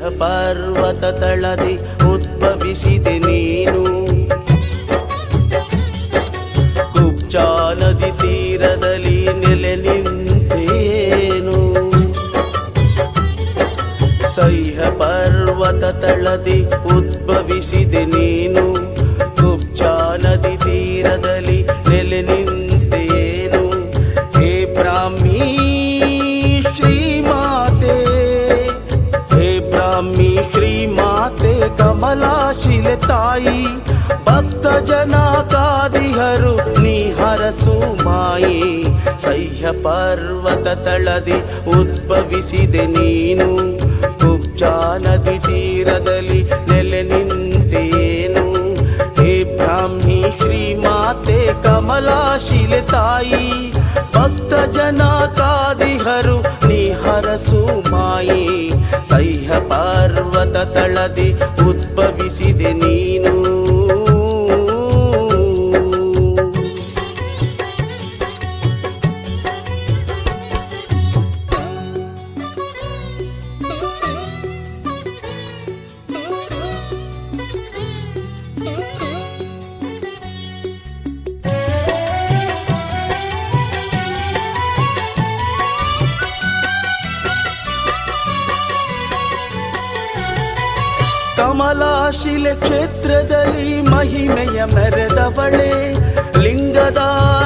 ಪರ್ವತ ತಳದಿ ಉದ್ಭವಿಸಿದೆ ನೀನು. ಕುಬ್ಜಾ ನದಿ ತೀರದಲ್ಲಿ ನೆಲೆ ನಿಂತೇನು. ಸಹ್ಯ ಪರ್ವತ ತಳದಿ ಉದ್ಭವಿಸಿದೆ ನೀನು. ಕಮಲಾಶಿಲೆ ತಾಯಿ, ಭಕ್ತ ಜನ ಕಾದಿಹರು, ನೀ ಹರಸು ಮಾಯಿ. ಸಹ್ಯ ಪರ್ವತ ತಳದಿ ಉದ್ಭವಿಸಿದೆ ನೀನು, ಕುಬ್ಜಾ ನದಿ ತೀರದಲ್ಲಿ ನೆಲೆ ನಿಂತೇನು. ಹೇ ಬ್ರಾಹ್ಮಿ ಶ್ರೀ ಮಾತೆ ಕಮಲಾ ಶಿಲೆ ತಾಯಿ, ಭಕ್ತ ಜನ ಕಾದಿಹರು, ನೀ ಹರಸು ಮಾಯಿ. ಸಹ್ಯ ಪರ್ವತ ತಳದಿ ಉದ್ಭವಿಸಿದೆ ನೀನು ಕಮಲಾಶಿಲೆ ಕ್ಷೇತ್ರದಲ್ಲಿ ಮಹಿಮೆಯ ಮೆರೆದವಳೆ ಲಿಂಗದ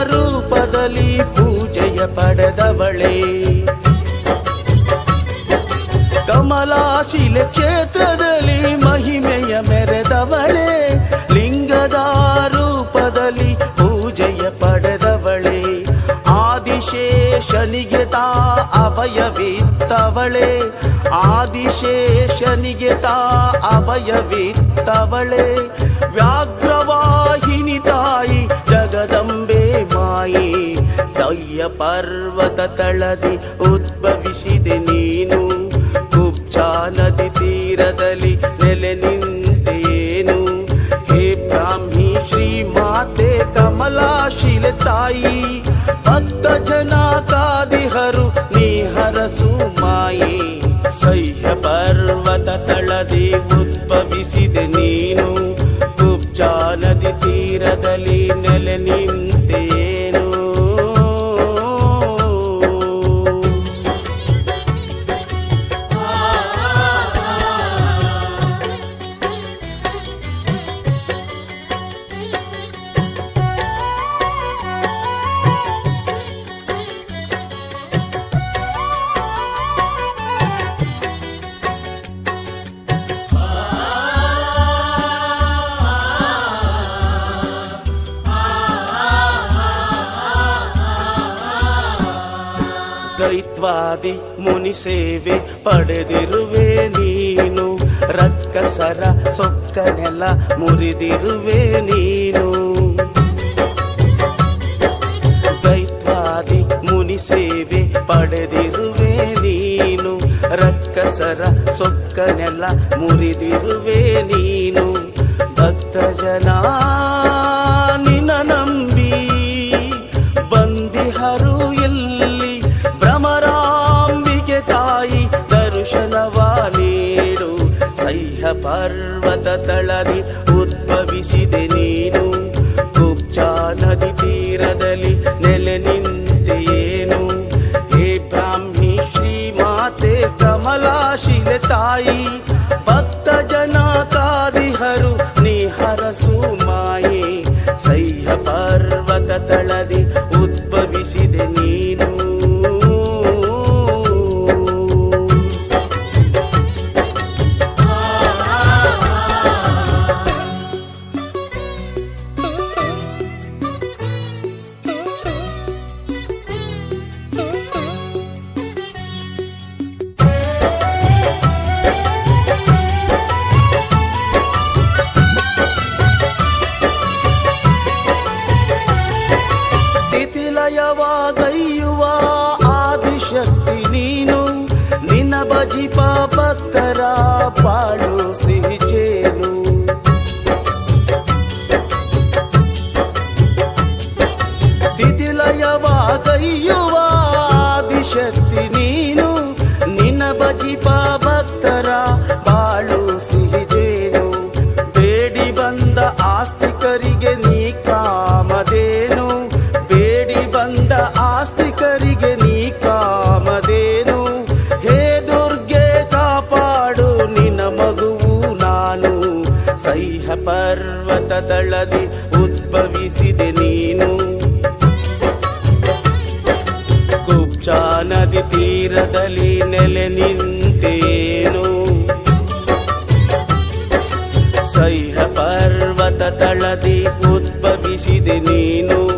ರೂಪದಲ್ಲಿ ಪೂಜೆಯ ಪಡೆದವಳೆ. ಕಮಲಾಶಿಲೆ ಕ್ಷೇತ್ರದಲ್ಲಿ ಮಹಿಮೆಯ ಮೆರೆದವಳೆ ಲಿಂಗದ ರೂಪದಲ್ಲಿ ಪೂಜೆಯ ಪಡೆದವಳೆ. ಆದಿಶೇಷನಿಗೆ ಅಭಯವಿತ್ತವಳೆ ಆದಿಶೇಷನಿಗೆ ತಾ ಅಭಯವಿತ್ತವಳೆ. ವ್ಯಾಘ್ರವಾಹಿನಿ ತಾಯಿ, ಜಗದಂಬೆ ಮಾಯಿ, ಸಹ್ಯ ಪರ್ವತ ತಳದಿ ಉದ್ಭವಿಸಿದೆ ನೀನು. ಕುಬ್ಜಾ ನದಿ ತೀರದಲ್ಲಿ ನೆಲೆ ನಿಂತೇನು ಹೇ ಬ್ರಾಹ್ಮಿ, ಶ್ರೀ ಮಾತೆ ಕಮಲಾಶಿಲೆ ತಾಯಿ, ಭಕ್ತ ಜನ ಪರ್ವತ ತಳದಿ ಉದ್ಭವಿಸಿದೆ ನೀನು ದೈತ್ವಾದಿ ಮುನಿ ಸೇವೆ ಪಡೆದಿರುವೆ ನೀನು. ರಕ್ಕಸರ ಸೊಕ್ಕನೆಲ್ಲ ಮುರಿದಿರುವೆ ನೀನು. ದ್ವೈತ್ವಾದಿ ಮುನಿ ಸೇವೆ ಪಡೆದಿರುವೆ ನೀನು. ರಕ್ಕಸರ ಸೊಕ್ಕನೆಲ್ಲ ಮುರಿದಿರುವೆ ನೀನು. ಭಕ್ತ ಜನ ಪರ್ವತ ತಳದಿ ಉದ್ಭವಿಸಿದೆ ನೀನು. ಕುಬ್ಜಾ ನದಿ ತೀರದಲ್ಲಿ ನೆಲೆ ನಿಂತೆಯೇನು ಹೇ ಬ್ರಾಹ್ಮಿ ಶ್ರೀಮಾತೆ ಕಮಲಾಶಿಲೆ ತಾಯಿ, ಭಕ್ತ ನಿನ್ನ ಬಜಿಪ ಭಕ್ತರ ಬಾಳು ಸಿಹಿಚೇನು ತಿಥಿಲಯವಾಗೈಯುವ ಸಹ್ಯ ಪರ್ವತದಳದಿ ಉದ್ಭವಿಸಿದೆ ನೀನು. ಕುಪ್ಚಾ ನದಿ ತೀರದಲ್ಲಿ ನೆಲೆ ನಿಂತೇನು. ಸೈಹ ಪರ್ವತ ತಳದಿ ಉದ್ಭವಿಸಿದೆ ನೀನು.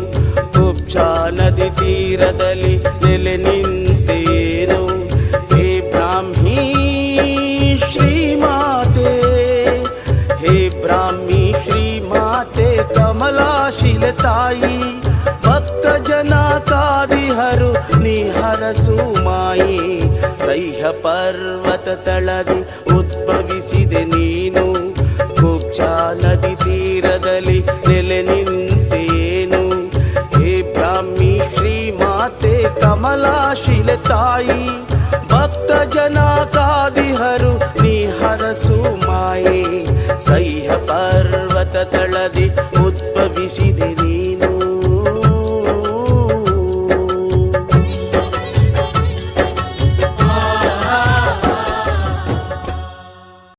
ತಾಯಿ, ಭಕ್ತ ಜನ ಕಾದಿಹರು ನೀ ಹರಸು ಮಾಯಿ. ಸಹ್ಯ ಪರ್ವತ ತಳದಿ ಉದ್ಭವಿಸಿದೆ ನೀನು, ಕುಬ್ಜಾ ನದಿ ತೀರದಲ್ಲಿ ನೆಲೆ ನಿಂತೇನು. ಹೇ ಬ್ರಾಹ್ಮಿ ಶ್ರೀಮಾತೆ ಕಮಲಾಶೀಲ ತಾಯಿ, ಭಕ್ತ ಜನ ಕಾದಿಹರು ನೀ ಹರಸು ಮಾಯಿ. ಸಹ್ಯ ಪರ್ವತ ತಳ